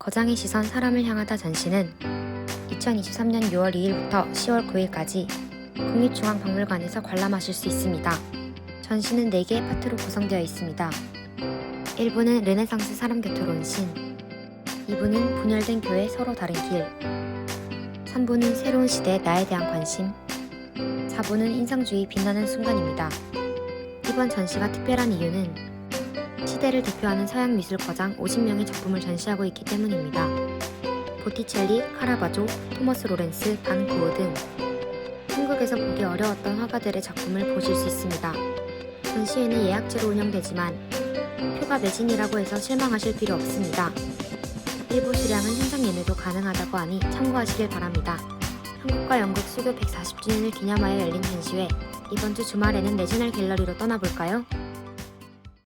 거장의 시선 사람을 향하다 전시는 2023년 6월 2일부터 10월 9일까지 국립중앙박물관에서 관람하실 수 있습니다. 전시는 4개의 파트로 구성되어 있습니다. 1부는 르네상스 사람교토론 신 2부는 분열된 교회 서로 다른 길 3부는 새로운 시대 나에 대한 관심 4부는 인상주의 빛나는 순간입니다. 이번 전시가 특별한 이유는 시대를 대표하는 서양 미술 거장 50명의 작품을 전시하고 있기 때문입니다. 보티첼리, 카라바조, 토머스 로렌스, 반 고흐 등 한국에서 보기 어려웠던 화가들의 작품을 보실 수 있습니다. 전시회는 예약제로 운영되지만 표가 매진이라고 해서 실망하실 필요 없습니다. 일부 수량은 현장 예매도 가능하다고 하니 참고하시길 바랍니다. 한국과 영국 수교 140주년을 기념하여 열린 전시회 이번 주 주말에는 내셔널 갤러리로 떠나볼까요?